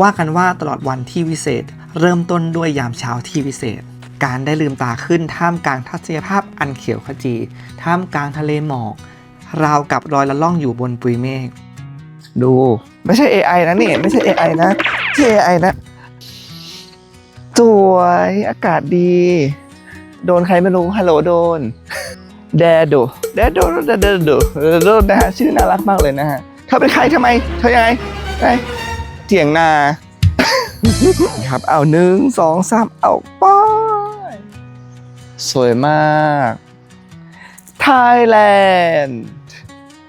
ว่ากันว่าตลอดวันที่วิเศษ เริ่มต้นด้วยยามเช้าที่วิเศษ การได้ลืมตาขึ้นท่ามกลางทัศนียภาพอันเขียวขจี ท่ามกลางทะเลหมอก ราวกับรอยละล่องอยู่บนปุยเมฆดู ไม่ใช่ AI นะนี่ไม่ใช่ AI นะที่ AI นะสวยอากาศดี โดนใครไม่รู้ฮัลโหลโดนแดโดแดโดแดโดแดโดแดโดนะฮะชื่อน่ารักมากเลยนะฮะเธอเป็นใครทำไมเธอยังไงไง เถียงนา ครับเอาหนึ่งสองสามเอาไป้ายสวยมากไทยแลนด์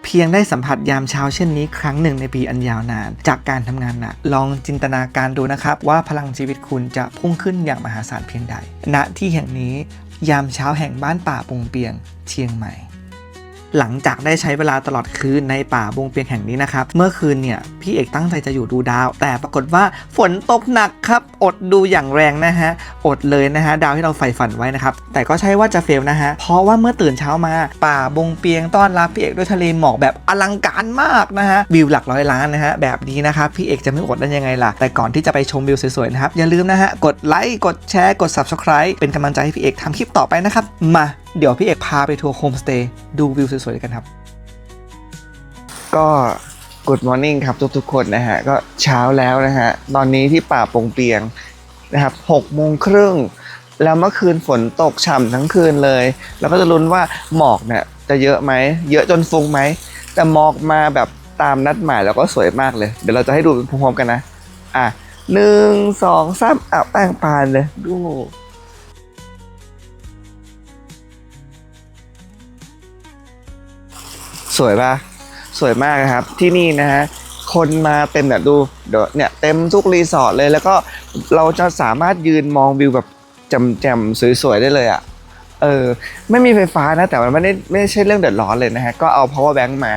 เพียงได้สัมผัสยามเช้าเช่นนี้ครั้งหนึ่งในปีอันยาวนาน จากการทำงานหนักลองจินตนาการดูนะครับ ว่าพลังชีวิตคุณจะพุ่งขึ้นอย่างมหาศาลเพียงใด ณที่แห่งนี้ยามเช้าแห่งบ้านป่าปงเปียงเชียงใหม่ หลังจากได้ใช้เวลาตลอดคืนในป่าบงเปียงแห่งนี้นะครับ เมื่อคืนเนี่ยพี่เอกตั้งใจจะอยู่ดูดาว แต่ปรากฏว่าฝนตกหนักครับ อดดูอย่างแรงนะฮะ อดเลยนะฮะ ดาวที่เราใฝ่ฝันไว้นะครับ แต่ก็ใช่ว่าจะเฟลนะฮะ เพราะว่าเมื่อตื่นเช้ามาป่าบงเปียงต้อนรับพี่เอกด้วยทะเลหมอกแบบอลังการมากนะฮะ วิวหลักร้อยล้านนะฮะ แบบนี้นะครับพี่เอกจะไม่อดได้ยังไงล่ะ แต่ก่อนที่จะไปชมวิวสวยๆนะครับ อย่าลืมนะฮะ กดไลค์ กดแชร์ กด subscribe เป็นกำลังใจให้พี่เอกทำคลิปต่อไปนะครับ มา เดี๋ยวพี่เอกพาไปทัวร์โฮมสเตย์ดูวิวสวยๆกันครับ ก็ Good Morning ครับทุกๆคนนะฮะ ก็เช้าแล้วนะฮะ ตอนนี้ที่ป่าปงเปียงนะครับหกโมงครึ่งแล้วเมื่อคืนฝนตกฉ่ำทั้งคืนเลย แล้วก็จะลุ้นว่าหมอกเนี่ยจะเยอะไหม เยอะจนฟุ้งไหม แต่หมอกมาแบบตามนัดหมายแล้วก็สวยมากเลย เดี๋ยวเราจะให้ดูพร้อมๆกันนะ อะหนึ่งสองสามอะแป้งปานเลยดู สวยปะสวยมากนะครับที่นี่นะฮะคนมาเต็มเนี่ยดูเดี๋ยวเนี่ยเต็มทุกรีสอร์ทเลยแล้วก็เราจะสามารถยืนมองวิวแบบแจ่มๆสวยๆได้เลยอะ่ะเออไม่มีไฟฟ้านะแต่มันไม่ได้ไม่ใช่เรื่องเดือดร้อนเลยนะฮะก็เอา power bank มา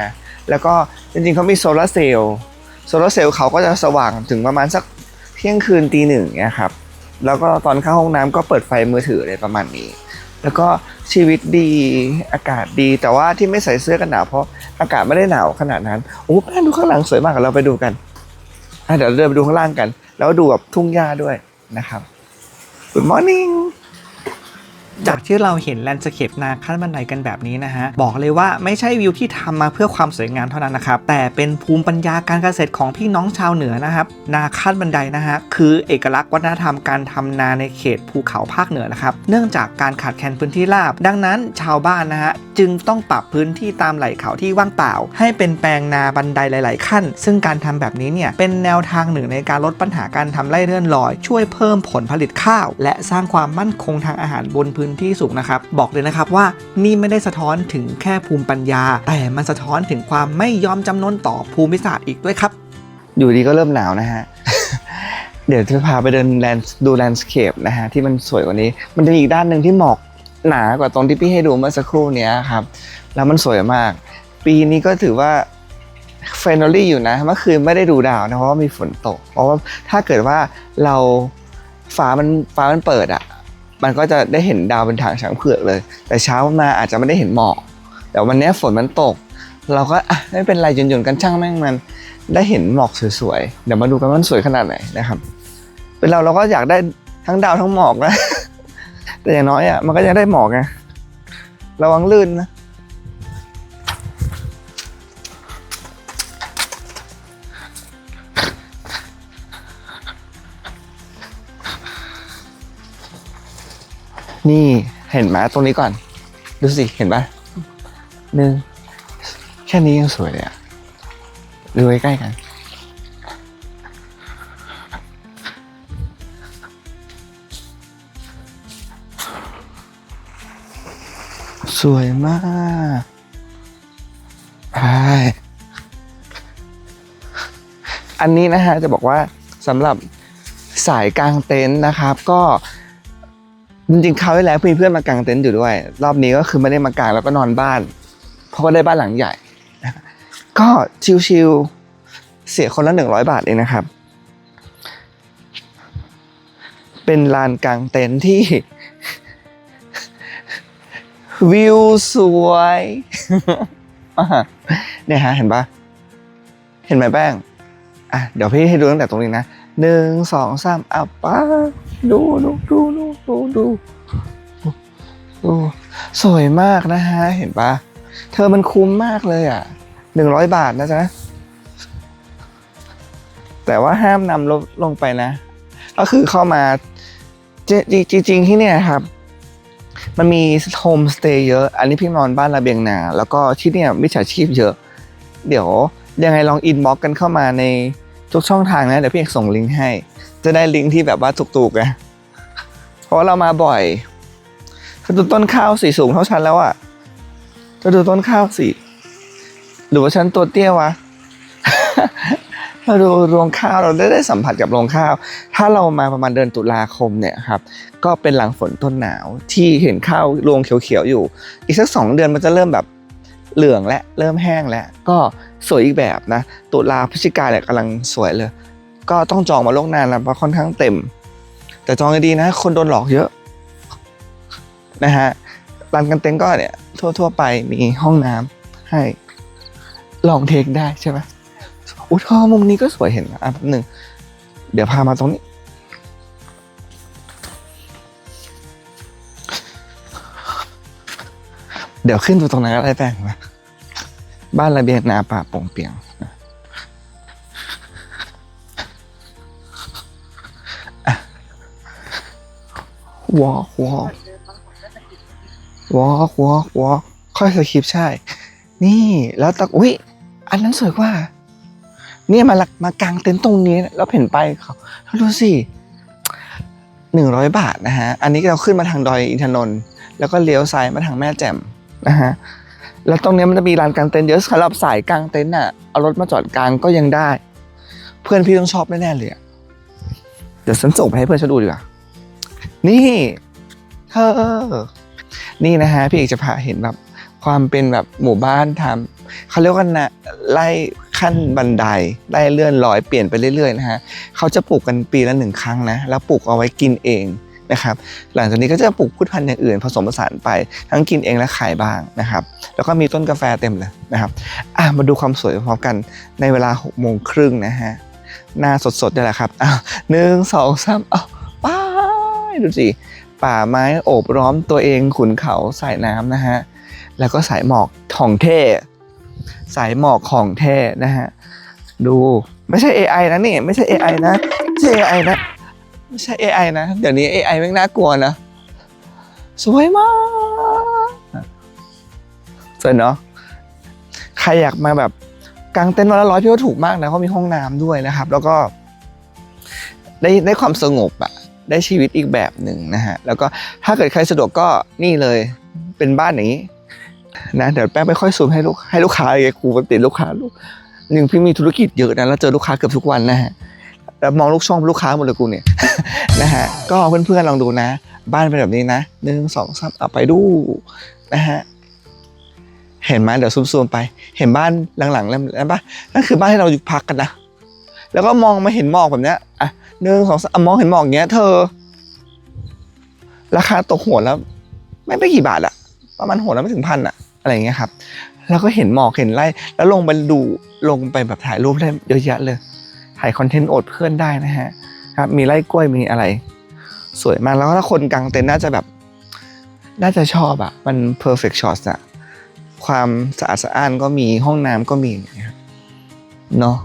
แล้วก็จริงๆเขามีโซลาร์เซลล์โซลาร์เซลล์เขาก็จะสว่างถึงประมาณสักเที่ยงคืนตีหนึ่งเนี่ยครับแล้วก็ตอนเข้าห้องน้ำก็เปิดไฟมือถืออะไรประมาณนี้ แล้วก็ ชีวิตดีอากาศดีแต่ว่าที่ไม่ใส่เสื้อกันหนาวเพราะอากาศไม่ได้หนาวขนาดนั้นโอ้แม่ดูข้างหลังสวยมากเราไปดูกันอะเดี๋ยวเดินไปดูข้างล่างกัน แล้วดูแบบทุ่งหญ้าด้วยนะครับ Good morning จากที่เราเห็นแลนด์สเคปนาขั้นบันไดกันแบบนี้นะฮะ บอกเลยว่าไม่ใช่วิวที่ทำมาเพื่อความสวยงามเท่านั้นนะครับ แต่เป็นภูมิปัญญาการเกษตรของพี่น้องชาวเหนือนะครับ นาขั้นบันไดนะฮะ คือเอกลักษณ์วัฒนธรรมการทำนาในเขตภูเขาภาคเหนือนะครับ เนื่องจากการขาดแคลนพื้นที่ราบ ดังนั้นชาวบ้านนะฮะจึงต้องปรับพื้นที่ตามไหล่เขาที่ว่างเปล่า ให้เป็นแปลงนาบันไดหลาย ๆ ขั้น ซึ่งการทำแบบนี้เนี่ยเป็นแนวทางหนึ่งในการลดปัญหาการทำไร่เลื่อนลอย ช่วยเพิ่มผลผลิตข้าว และสร้างความมั่นคงทางอาหารบนพื้นที่สูงนะครับ บอกเลยนะครับว่านี่ไม่ได้สะท้อนถึงแค่ภูมิปัญญา แต่มันสะท้อนถึงความไม่ยอมจำนนต่อภูมิศาสตร์อีกด้วยครับ อยู่ดีก็เริ่มหนาวนะฮะ เดี๋ยวจะพาไปเดินแลนดูแลนด์สเคปนะฮะที่มันสวยกว่านี้ มันจะมีอีกด้านหนึ่งที่หมอกหนากว่าตรงที่พี่ให้ดูเมื่อสักครู่นี้ครับ แล้วมันสวยมาก ปีนี้ก็ถือว่าเฟนอลี่อยู่นะ เมื่อคืนไม่ได้ดูดาวนะเพราะว่ามีฝนตก เพราะว่าถ้าเกิดว่าเราฟ้ามันฟ้ามันเปิดอะ มันก็จะได้เห็นดาวเป็นทางช้างเผือกเลย แต่เช้ามาอาจจะไม่ได้เห็นหมอกแต่วันนี้ฝนมันตก เราก็ไม่เป็นไรหยุนๆกันช่างแม่งมัน ได้เห็นหมอกสวยๆเดี๋ยวมาดูกันว่ามันสวยขนาดไหนนะครับ เป็นเราเราก็อยากได้ทั้งดาวทั้งหมอกนะแต่อย่างน้อยอะมันก็ยังได้หมอกไงระวังลื่นนะ นี่เห็นไหมตรงนี้ก่อน ดูสิ เห็นปะหนึ่งแค่นี้ยังสวยเลยอะดูใกล้ๆกัน สวยมากไปอันนี้นะฮะจะบอกว่าสำหรับสายกลางเต็นท์นะครับ ก็ จริงๆคราวที่แล้วมีเพื่อนมากางเต็นท์อยู่ด้วย รอบนี้ก็คือไม่ได้มากางแล้วก็นอนบ้าน เพราะว่าได้บ้านหลังใหญ่ ก็ชิวๆเสียคนละหนึ่งร้อยบาทเองนะครับ เป็นลานกางเต็นท์ที่ วิวสวยเนี่ยฮะเห็นปะเห็นไหมแป้งอะเดี๋ยวพี่ให้ดูตั้งแต่ตรงนี้นะหนึ่งสองสามอะป้า ดูดูดูดูดูดูดูสวยมากนะฮะ เห็นปะเธอมันคุ้มมากเลยอะหนึ่งร้อยบาทนะจ๊ะแต่ว่าห้ามนำลลงไปนะ ก็คือเข้ามาจจริงจริงๆที่เนี่ยครับ มันมีโฮมสเตย์เยอะ อันนี้พี่นอนบ้านระเบียงนา แล้วก็ที่เนี่ยมิจฉาชีพเยอะ เดี๋ยวยังไงลองอินบ็อกกันเข้ามาในทุกช่องทางนะ เดี๋ยวพี่เอกส่งลิงก์ให้ จะได้ลิงก์ที่แบบว่าถูกๆนะเพราะเรามาบ่อยถ้าดูต้นข้าวสีสูงเท่าฉันแล้วอะจะดูต้นข้าวสิหรือว่าฉันตัวเตี้ยวะเราดูรวงข้าวเราได้ได้สัมผัสกับรวงข้าว ถ้าเรามาประมาณเดือนตุลาคมเนี่ยครับ ก็เป็นหลังฝนต้นหนาวที่เห็นข้าวรวงเขียวๆอยู่ อีกสักสองเดือนมันจะเริ่มแบบเหลืองและเริ่มแห้งแล้ว ก็สวยอีกแบบนะ ตุลาพฤศจิกาเนี่ยกำลังสวยเลย ก็ต้องจองมาล่วงหน้านะเพราะค่อนข้างเต็ม แต่จองให้ดีนะ คนโดนหลอกเยอะนะฮะร้านกันเต็นก็เนี่ยทั่ว ๆ ไปมีห้องน้ำให้ลองเทคได้ใช่ไหมอุ้ยทอมุมนี้ก็สวยเห็นนะอะแป๊บหนึ่งเดี๋ยวพามาตรงนี้ เดี๋ยวขึ้นไปตรงนั้นก็ได้แป้งนะบ้านระเบียงนาป่าโป่งเปียง วอล์กวอล์กวอล์กวอล์กวอค่อยสคริปใช่ นี่แล้วตะอุ้ยอันนั้นสวยกว่า เนี่ยมาลักมากางเต็นท์ตรงนี้แล้วเห็นไปเขาแล้วดูสิหนึ่งร้อยบาทนะฮะ อันนี้เราขึ้นมาทางดอยอินทนนท์แล้วก็เลี้ยวซ้ายมาทางแม่แจ่มนะฮะ แล้วตรงนี้มันจะมีลานกางเต็นท์เยอะสำหรับสายกางเต็นท์อะ เอารถมาจอดกลางก็ยังได้ เพื่อนพี่ต้องชอบแน่ๆเลยเดี๋ยวฉันส่งไปให้เพื่อนฉันดูดีกว่า นี่ เธอ นี่นะฮะ พี่เอกจะพาเห็นแบบความเป็นแบบหมู่บ้านทำเขาเรียกว่านะไล่ขั้นบันไดไล่เลื่อนลอยเปลี่ยนไปเรื่อยๆนะฮะเขาจะปลูกกันปีละหนึ่งครั้งนะ แล้วปลูกเอาไว้กินเองนะครับ หลังจากนี้ก็จะปลูกพืชพันธุ์อย่างอื่น ผสมผสานไปทั้งกินเองและขายบ้างนะครับ แล้วก็มีต้นกาแฟเต็มเลยนะครับอะมาดูความสวยพร้อมกันในเวลา6กโมงครึ่งนะฮะหน้าสดๆนี่แหละครับอ้าวหนึ่งสองสามอ้าว ดูสิ ป่าไม้โอบร้อมตัวเองขุนเขาสายน้ำนะฮะ แล้วก็สายหมอกของเท่สายหมอกของแท้นะฮะ ดูไม่ใช่ AI นะนี่ ไม่ใช่ AI นะไม่ใช่ AI นะไม่ใช่ AI นะ เดี๋ยวนี้ AI แม่งน่ากลัวนะ สวยมากสวยเนาะใครอยากมาแบบกางเต็นท์วันละร้อยพี่ว่าถูกมากนะเพราะมีห้องน้ำด้วยนะครับ แล้วก็ได้ได้ความสงบอะ ได้ชีวิตอีกแบบหนึ่งนะฮะแล้วก็ถ้าเกิดใครสะดวกก็นี่เลยเป็นบ้านอย่างนี้นะเดี๋ยวแป้งไม่ค่อยซูมให้ลูกให้ลูกค้าเลยครูปติลูกค้าลูกหนึ่งพี่มีธุรกิจเยอะนะแล้วเจอลูกค้าเกือบทุกวันนะฮะแล้วมองลูกช่องลูกค้าหมดเลยกูเนี่ยนะฮะก็เพื่อนๆลองดูนะ บ้านเป็นแบบนี้นะหนึ่งสองสามเอาไปดูนะฮะเห็นไหมเดี๋ยวซูมๆไป เห็นบ้านหลังๆแล้วแล้วปะนั่นคือบ้านที่เราอยู่พักกันนะแล้วก็มองมาเห็นหมอกแบบเนี้ยอะ หนึ่งสองสามมองเห็นหมอกอย่างเงี้ย เธอ ราคาตกหัวแล้ว ไม่ไม่กี่บาทอะประมาณหัวแล้วไม่ถึงพันอะอะไรเงี้ยครับ แล้วก็เห็นหมอกเห็นไร่แล้วลงไปดูลงไปแบบถ่ายรูปได้เยอะแยะเลยถ่ายคอนเทนต์อดเพื่อนได้นะฮะครับมีไร่กล้วยมีอะไร สวยมากแล้วถ้าคนกลางเต็นท์น่าจะแบบ น่าจะชอบอะมัน perfect shot อะความสะอาดสะอ้านก็มีห้องน้ำก็มีเงี้ยนาะ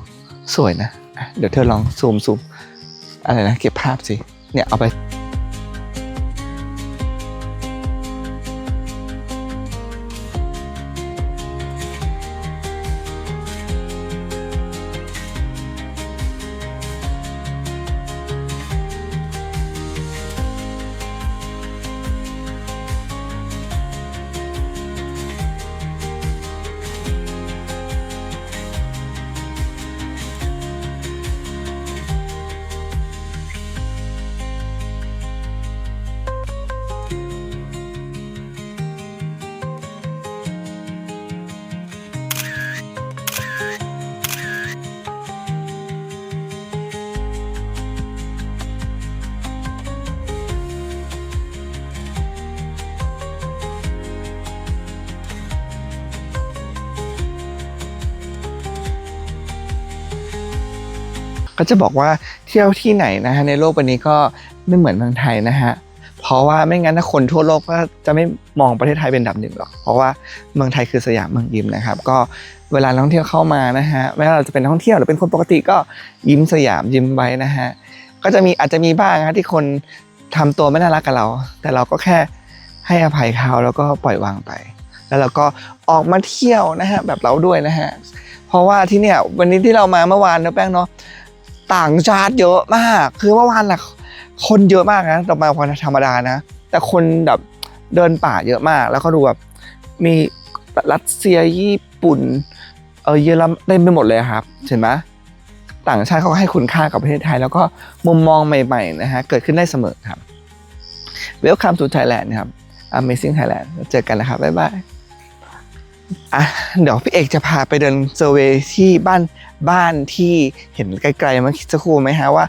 สวยนะ เดี๋ยวเธอลองซูมซูม อะไรนะเก็บภาพสิเนี่ยเอาไป ก็จะบอกว่าเที่ยวที่ไหนนะฮะในโลกใบนี้ก็ไม่เหมือนเมืองไทยนะฮะเพราะว่าไม่งั้นถ้าคนทั่วโลกก็จะไม่มองประเทศไทยเป็นดับหนึ่งหรอกเพราะว่าเมืองไทยคือสยามเมืองยิ้มนะครับ ก็เวลานักท่องเที่ยวเข้ามานะฮะไม่ว่าเราจะเป็นนักท่องเที่ยวหรือเป็นคนปกติก็ยิ้มสยามยิ้มไว้นะฮะก็จะมีอาจจะมีบ้างนะที่คนทำตัวไม่น่ารักกับเรา แต่เราก็แค่ให้อภัยเขาแล้วก็ปล่อยวางไป แล้วเราก็ออกมาเที่ยวนะฮะแบบเราด้วยนะฮะเพราะว่าที่เนี่ยวันนี้ที่เรามาเมื่อวานนะแป้งเนาะ ต่างชาติเยอะมาก คือเมื่อวานน่ะคนเยอะมากนะเรามาวันธรรมดานะ แต่คนแบบเดินป่าเยอะมาก แล้วก็ดูแบบมีรัสเซียญี่ปุ่น เออเยอรมันเต็มไปหมดเลยครับเห็นไหมต่างชาติเขาก็ให้คุณค่ากับประเทศไทย แล้วก็มุมมองใหม่ๆนะฮะเกิดขึ้นได้เสมอครับ Welcome to Thailand นะครับ Amazing Thailand เจอกันนะครับ บ๊ายบายอะเดี๋ยวพี่เอกจะพาไปเดินเซอร์เวยที่บ้าน บ้านที่เห็นไกลๆเมื่อสักครู่ไหมฮะว่า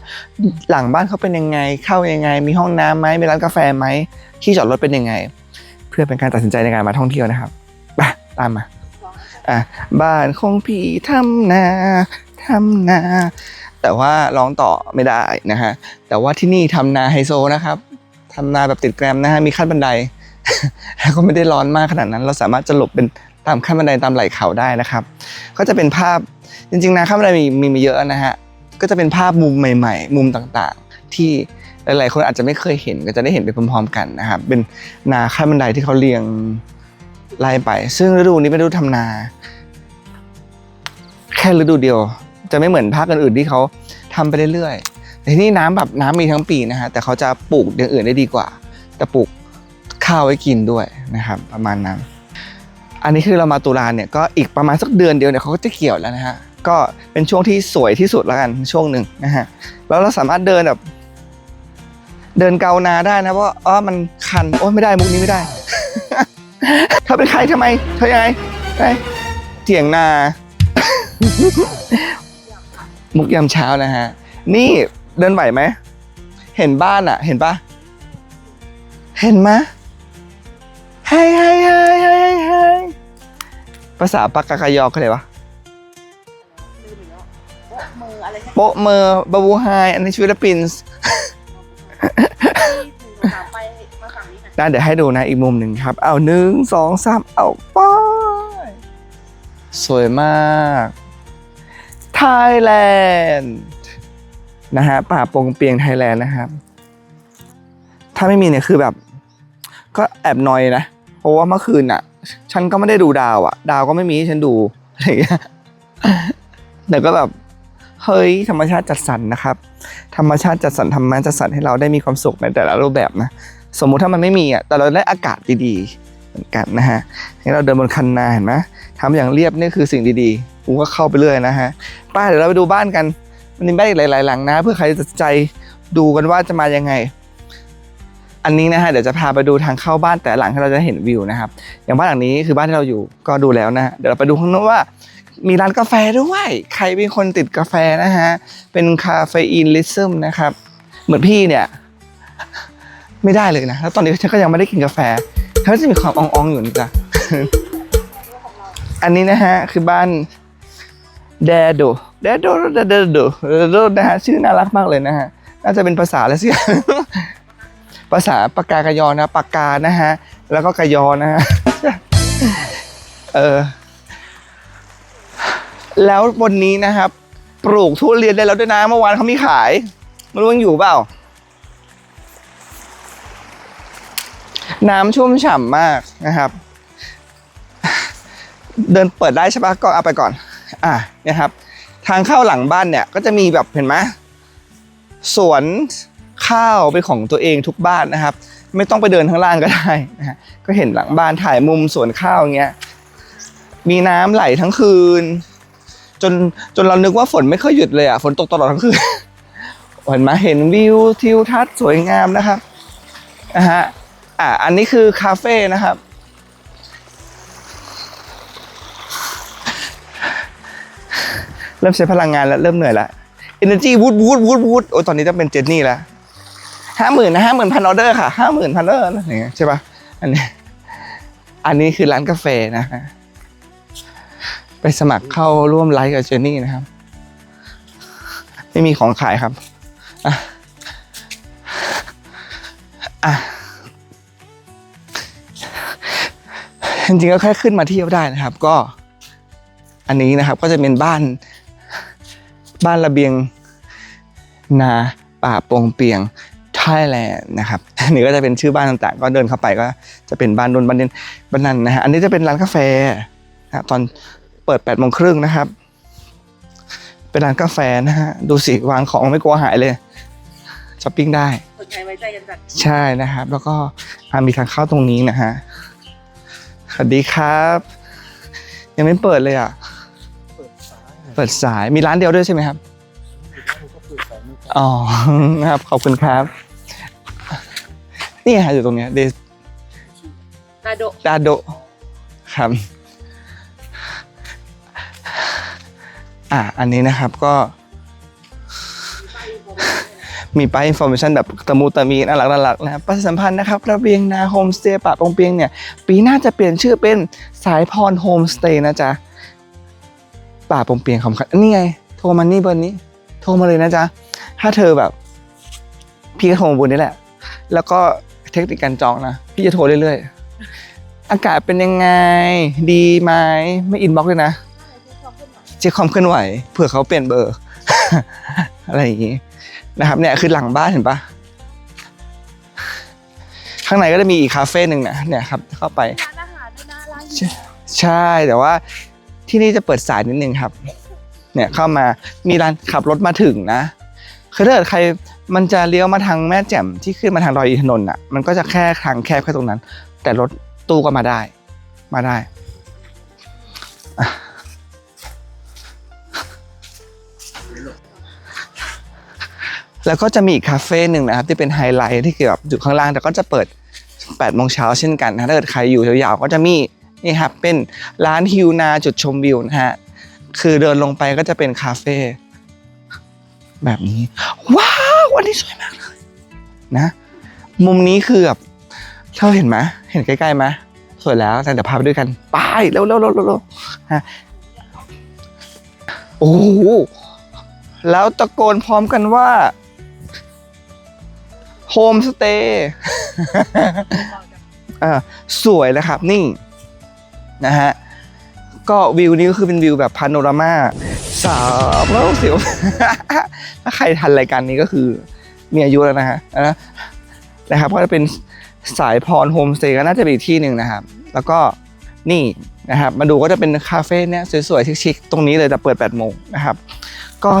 หลังบ้านเขาเป็นยังไงเข้ายังไง มีห้องน้ำไหมมีร้านกาแฟไหมที่จอดรถเป็นยังไง เพื่อเป็นการตัดสินใจในการมาท่องเที่ยวนะครับไปตามมาอะบ้านของพี่ทำนาทำนาแต่ว่าร้องต่อไม่ได้นะฮะแต่ว่าที่นี่ทำนาไฮโซนะครับทำนาแบบติดแกรมนะฮะมีขั้นบันไดแล้วก็ไม่ได้ร้อนมากขนาดนั้น เราสามารถจะหลบเป็นตามขั้นบันไดตามไหล่เขาได้นะครับ ก็จะเป็นภาพ จริงๆนะขั้นบันไดมีมีมีเยอะนะฮะก็จะเป็นภาพมุมใหม่ ๆ มุมต่างๆ ที่หลายๆคนอาจจะไม่เคยเห็นก็จะได้เห็นไปพร้อมๆกันนะครับเป็นนาขั้นบันไดที่เขาเรียงไล่ไป ซึ่งฤดูนี้เป็นฤดูทำนา แค่ฤดูเดียว จะไม่เหมือนภาคอื่นๆที่เขาทำไปเรื่อยๆแต่ที่นี่น้ำแบบน้ำมีทั้งปีนะฮะแต่เขาจะปลูกอย่างอื่นได้ดีกว่า แต่ปลูกข้าวไว้กินด้วยนะครับ ประมาณนั้น อันนี้คือเรามาตุลาเนี่ยก็อีกประมาณสักเดือนเดียวเนี่ยเขาก็จะเกี่ยวแล้วนะฮะ ก็เป็นช่วงที่สวยที่สุดแล้วกันช่วงหนึ่งนะฮะแล้วเราสามารถเดินแบบ เดินเกานาได้นะเพราะอ๋อมันคันโอ้ยไม่ได้มุกนี้ไม่ได้ เธอเป็นใครทำไมเธอยังไงไงเถียงนา มุกยามเช้านะฮะ นี่เดินไหวไหมเห็นบ้านอะ เห็นปะเห็นไหมเฮ้ยเฮ้ยเฮ้ยเฮ้ยเฮ้ยภาษาปากกากยอเขาเรียว่า โปะเมอร์บาบูไฮอันนี้ฟิลิปปินส์ที่ถึงขาไปมาฝั่งนี้นะนะเดี๋ยวให้ดูนะอีกมุมหนึ่งครับ เอาหนึ่งสองสามเอาไปสวยมากไทยแลนด์นะฮะป่าปงเปียงไทยแลนด์นะครับ ถ้าไม่มีเนี่ยคือแบบ ก็แอบนอยนะ เพราะว่าเมื่อคืนอะ ฉันก็ไม่ได้ดูดาวอะ ดาวก็ไม่มีให้ฉันดูอะไรอย่างเงี้ยแต่ก็แบบ เฮ้ยธรรมชาติจัดสรรนะครับ ธรรมชาติจัดสรรธรรมะจัดสรรให้เราได้มีความสุขในแต่ละรูปแบบนะสมมุติถ้ามันไม่มีอะแต่เราได้อากาศดีๆเหมือนกันนะฮะให้เราเดินบนคันนาเห็นไหมทำอย่างเรียบนี่คือสิ่งดีๆกูก็เข้าไปเรื่อยนะฮะป้าเดี๋ยวเราไปดูบ้านกันมันมีบ้านอีกหลาย ๆ หลังนะ เพื่อใครจะใจดูกันว่าจะมายังไง อันนี้นะฮะเดี๋ยวจะพาไปดูทางเข้าบ้านแต่หลังให้เราจะเห็นวิวนะครับ อย่างบ้านหลังนี้คือบ้านที่เราอยู่ก็ดูแล้วนะฮะเดี๋ยวเราไปดูข้างนอกว่า มีร้านกาแฟด้วย ใครเป็นคนติดกาแฟนะฮะ เป็นคาเฟอีนลิซึมนะครับ เหมือนพี่เนี่ย ไม่ได้เลยนะ แล้วตอนนี้ฉันก็ยังไม่ได้กินกาแฟฉันจะมีความอ่องๆอยู่นะจ๊ะอันนี้นะฮะ คือบ้านแดโดแดโดแดโดแดโดนะฮะ ชื่อน่ารักมากเลยนะฮะ น่าจะเป็นภาษาอะไรสักอย่างภาษาปากกากยอนะปากกานะฮะ แล้วก็กยอนะฮะ เออ แล้วบนนี้นะครับ ปลูกทุเรียนได้แล้วด้วยนะ เมื่อวานเขามีขายไม่รู้ยังอยู่เปล่า น้ำชุ่มฉ่ำมากนะครับ เดินเปิดได้ใช่ปะก็เอาไปก่อน อะเนี่ยครับ ทางเข้าหลังบ้านเนี่ย ก็จะมีแบบเห็นไหมสวนข้าวเป็นของตัวเองทุกบ้านนะครับ ไม่ต้องไปเดินข้างล่างก็ได้นะฮะก็เห็นหลังบ้านถ่ายมุมสวนข้าวอย่างเงี้ยมีน้ำไหลทั้งคืน จนจนเรานึกว่าฝนไม่ค่อยหยุดเลยอะฝนตกตลอดทั้งคืนเห็นไหมเห็นวิวทิวทัศน์สวยงามนะครับนะฮะอะอันนี้คือคาเฟ่นะครับเริ่มใช้พลังงานแล้วเริ่มเหนื่อยแล้ว energy วูดวูดวูดวูดโอ้ยตอนนี้จะเป็นเจนนี่แล้วห้าหมื่นนะห้าหมื่นพันออเดอร์ค่ะห้าหมื่นพันออเดอร์อะไรเงี้ยใช่ป่ะอันนี้อันนี้คือร้านกาแฟนะฮะ ไปสมัครเข้าร่วมไลฟ์กับเจนนี่นะครับ ไม่มีของขายครับอะอะจริงๆก็แค่ขึ้นมาเที่ยวได้นะครับ ก็ อันนี้นะครับก็จะเป็นบ้าน บ้านระเบียงนาป่าโปงเปียงไทยแลนด์นะครับอันนี้ก็จะเป็นชื่อบ้านต่างๆ ก็เดินเข้าไปก็จะเป็นบ้านนนบ้านนี้บ้านนั้นนะฮะอันนี้จะเป็นร้านกาแฟนะตอน เปิด8ปดโมงครึ่งนะครับ เป็นร้านกาแฟนะฮะ ดูสิวางของไม่กลัวหายเลยช้อปปิ้งได้คนไทยไว้ใจกันจัดใช่นะครับ แล้วก็อ่ามีทางเข้าตรงนี้นะฮะสวัสดีครับ ยังไม่เปิดเลยอะเปิดสายมีร้านเดียวด้วยใช่ไหมครับอ๋อครับขอบคุณครับนี่ฮะอยู่ตรงเนี้ยเดนาโดดาโดครับ อะอันนี้นะครับก็มีป้ายอินโฟมิชันแบบตะมูตะมีน่ารักน่ารักนะครับประชาสัมพันธ์นะครับระเบียงนาโฮมสเตย์ป่าปงเปียงเนี่ย ปีหน้าจะเปลี่ยนชื่อเป็นสายพรโฮมสเตย์นะจ๊ะป่าปงเปียงของคันนี่ไง โทรมานี่เบอร์นี้ โทรมาเลยนะจ๊ะ ถ้าเธอแบบ พี่ก็โทรมาบนนี้แหละ แล้วก็เทคนิคการจองนะ พี่จะโทรเรื่อยๆ อากาศเป็นยังไง ดีไหมไม่อินบ็อกเลยนะ เช็คความเคลื่อนไหวเผื่อเขาเปลี่ยนเบอร์ อะไรอย่างงี้นะครับเนี่ยคือหลังบ้านเห็นปะข้างในก็จะมีอีกคาเฟ่หนึ่งนะเนี่ยครับเข้าไปร้านอาหารด้วยนะร้านใช่ใช่แต่ว่าที่นี่จะเปิดสายนิดนึงครับ เนี่ยเข้ามามีร้านขับรถมาถึงนะคือถ้าเกิดใครมันจะเลี้ยวมาทางแม่แจ่มที่ขึ้นมาทางดอยอินทนนท์อะมันก็จะแค่ทางแคบแค่ตรงนั้น แต่รถตู้ก็มาได้ มาได้ แล้วก็จะมีอีกคาเฟ่หนึ่งนะครับที่เป็นไฮไลท์ที่เกี่ยวกับอยู่ข้างล่างแต่ก็จะเปิด8โมงเช้าเช่นกันนะถ้าเกิดใครอยู่ยาวๆก็จะมีนี่ครับเป็นร้านฮิวนาจุดชมวิวนะฮะคือเดินลงไปก็จะเป็นคาเฟ่แบบนี้ ว้าวอันนี้สวยมากเลยนะ มุมนี้คือแบบเราเห็นไหมเห็นใกล้ๆไหมสวยแล้วแต่เดี๋ยวพาไปด้วยกันไปเร็วๆๆๆๆฮะโอ้โหแล้วตะโกนพร้อมกันว่า โฮมสเตย์อ่าสวยนะครับนี่นะฮะก็วิวนี้ก็คือเป็นวิวแบบพาโนรามาสามร้อยหกสิบถ้าใครทันรายการนี้ก็คือมีอายุแล้วนะฮะนะนะครับก็จะเป็นสายพรโฮมสเตย์ก็น่าจะเป็นอีกที่หนึ่งนะครับ แล้วก็นี่นะครับมาดูก็จะเป็นคาเฟ่เนี่ยสวยๆชิคๆตรงนี้เลยจะเปิด8โมงนะครับ ก็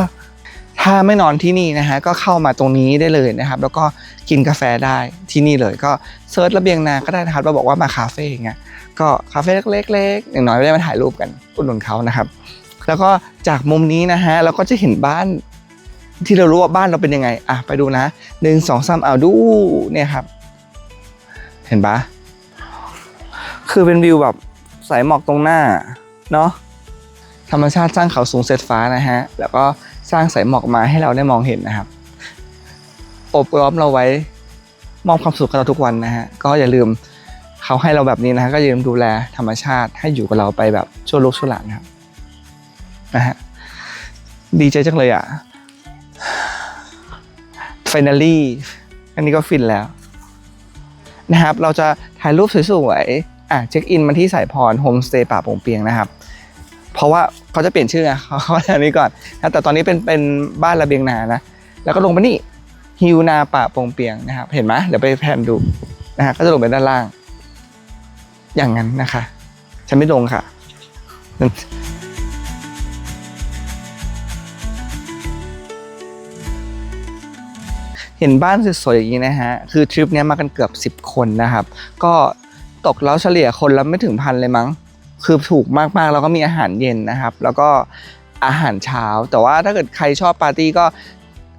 ถ้าไม่นอนที่นี่นะฮะก็เข้ามาตรงนี้ได้เลยนะครับ แล้วก็กินกาแฟได้ที่นี่เลยก็เซิร์ชระเบียงนาก็ได้นะครับเราบอกว่ามาคาเฟ่อย่างเงี้ยก็คาเฟ่เล็กๆอย่างน้อยได้มาถ่ายรูปกันอุดหนุนเขานะครับ แล้วก็จากมุมนี้นะฮะเราก็จะเห็นบ้านที่เรารู้ว่าบ้านเราเป็นยังไงอะไปดูนะหนึ่งสองสามเอาดูเนี่ยครับ เห็นปะคือเป็นวิวแบบสายหมอกตรงหน้าเนาะธรรมชาติสร้างเขาสูงเสร็จฟ้านะฮะ แล้วก็ สร้างสายหมอกมาให้เราได้มองเห็นนะครับอบล้อมเราไว้มอบความสุขกับเราทุกวันนะฮะก็อย่าลืมเขาให้เราแบบนี้นะฮะก็อย่าลืมดูแลธรรมชาติให้อยู่กับเราไปแบบชั่วลูกชั่วหลานครับนะฮะดีใจจังเลยอะ finally อันนี้ก็ฟินแล้วนะครับ เราจะถ่ายรูปสวยๆอะเช็คอินมาที่สายพรโฮมสเตย์ป่าโป่งเปียงนะครับ เพราะว่าเขาจะเปลี่ยนชื่อไงเขาเขาอันนี้ก่อนนะแต่ตอนนี้เป็นเป็นบ้านระเบียงนานะ แล้วก็ลงไปนี่ฮิวนาป่าโป่งเปียงนะครับ เห็นไหมเดี๋ยวไปแพนดูนะฮะก็จะลงไปด้านล่าง อย่างนั้นนะคะ ฉันไม่ลงค่ะเห็นบ้านสวยๆอย่างนี้นะฮะ คือทริปนี้มากันเกือบ 10 คนนะครับ ก็ตกแล้วเฉลี่ยคนละไม่ถึงพันเลยมั้ง คือถูกมากๆ แล้วก็มีอาหารเย็นนะครับ แล้วก็อาหารเช้า แต่ว่าถ้าเกิดใครชอบปาร์ตี้ก็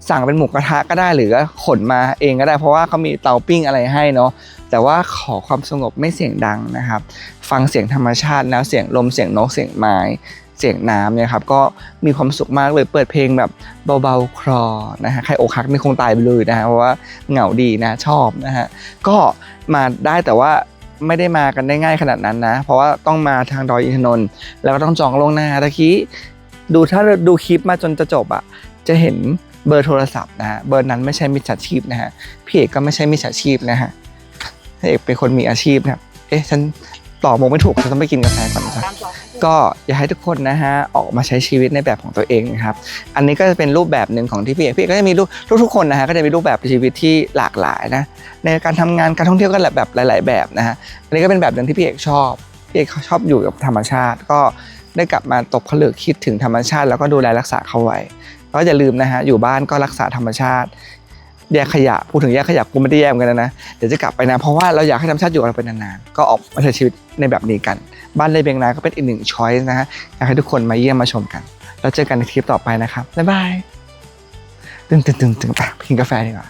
สั่งเป็นหมูกระทะก็ได้หรือขนมาเองก็ได้ เพราะว่าเขามีเตาปิ้งอะไรให้เนาะแต่ว่าขอความสงบไม่เสียงดังนะครับ ฟังเสียงธรรมชาตินะเสียงลมเสียงนกเสียงไม้เสียงน้ำเนี่ยครับก็มีความสุขมากเลยเปิดเพลงแบบเบาๆคลอนะฮะใครอกหักนี่คงตายไปเลยนะฮะเพราะว่าเหงาดีนะชอบนะฮะก็มาได้แต่ว่า ไม่ได้มากันได้ง่ายขนาดนั้นนะ เพราะว่าต้องมาทางดอยอินทนนท์แล้วก็ต้องจองล่วงหน้าตะกี้ดูถ้าดูคลิปมาจนจะจบอะจะเห็นเบอร์โทรศัพท์นะฮะเบอร์นั้นไม่ใช่มิจฉาชีพนะฮะพี่เอกก็ไม่ใช่มิจฉาชีพนะฮะพี่เอกเป็นคนมีอาชีพนะเอ๊ะฉัน ตอบมงไม่ถูกฉันต้องไปกินกาแฟก่อนนะครับตามก็อยากให้ทุกคนนะฮะออกมาใช้ชีวิตในแบบของตัวเองนะครับอันนี้ก็จะเป็นรูปแบบหนึ่งของที่พี่เอกพี่เอกก็จะมีรูปทุกๆคนนะฮะก็จะมีรูปแบบชีวิตที่หลากหลายนะในการทำงานการท่องเที่ยวก็แบบหลาย ๆ แบบนะฮะอันนี้ก็เป็นแบบหนึ่งที่พี่เอกชอบพี่เอกชอบอยู่กับธรรมชาติ ก็ได้กลับมาตกผลึกคิดถึงธรรมชาติ แล้วก็ดูแลรักษาเขาไว้แล้วอย่าลืมนะฮะอยู่บ้านก็รักษาธรรมชาติ แยกขยะพูดถึงแยกขยะกูไม่ได้แยกเหมือนกันนะเดี๋ยวจะกลับไปนะ เพราะว่าเราอยากให้ธรรมชาติอยู่กับเราไปนานๆก็ออกมาใช้ชีวิตในแบบนี้กัน บ้านเลยเบียงนาก็เป็นอีกหนึ่งช้อยส์นะฮะอยากให้ทุกคนมาเยี่ยมมาชมกัน แล้วเจอกันในคลิปต่อไปนะครับบ๊ายบายตึงตึงตึงตึงอะไปกินกาแฟดีกว่า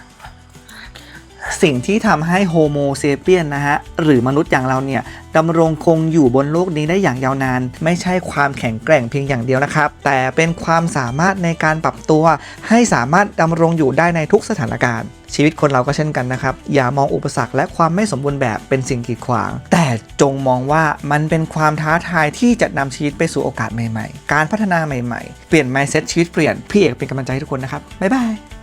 สิ่งที่ทำให้โฮโมเซเปียนนะฮะ หรือมนุษย์อย่างเราเนี่ยดำรงคงอยู่บนโลกนี้ได้อย่างยาวนาน ไม่ใช่ความแข็งแกร่งเพียงอย่างเดียวนะครับ แต่เป็นความสามารถในการปรับตัว ให้สามารถดำรงอยู่ได้ในทุกสถานการณ์ ชีวิตคนเราก็เช่นกันนะครับ อย่ามองอุปสรรคและความไม่สมบูรณ์แบบเป็นสิ่งกีดขวาง แต่จงมองว่ามันเป็นความท้าทายที่จะนำชีวิตไปสู่โอกาสใหม่ ๆ การพัฒนาใหม่ ๆ เปลี่ยน mindset ชีวิตเปลี่ยนพี่เอกเป็นกำลังใจให้ทุกคนนะครับบ๊ายบาย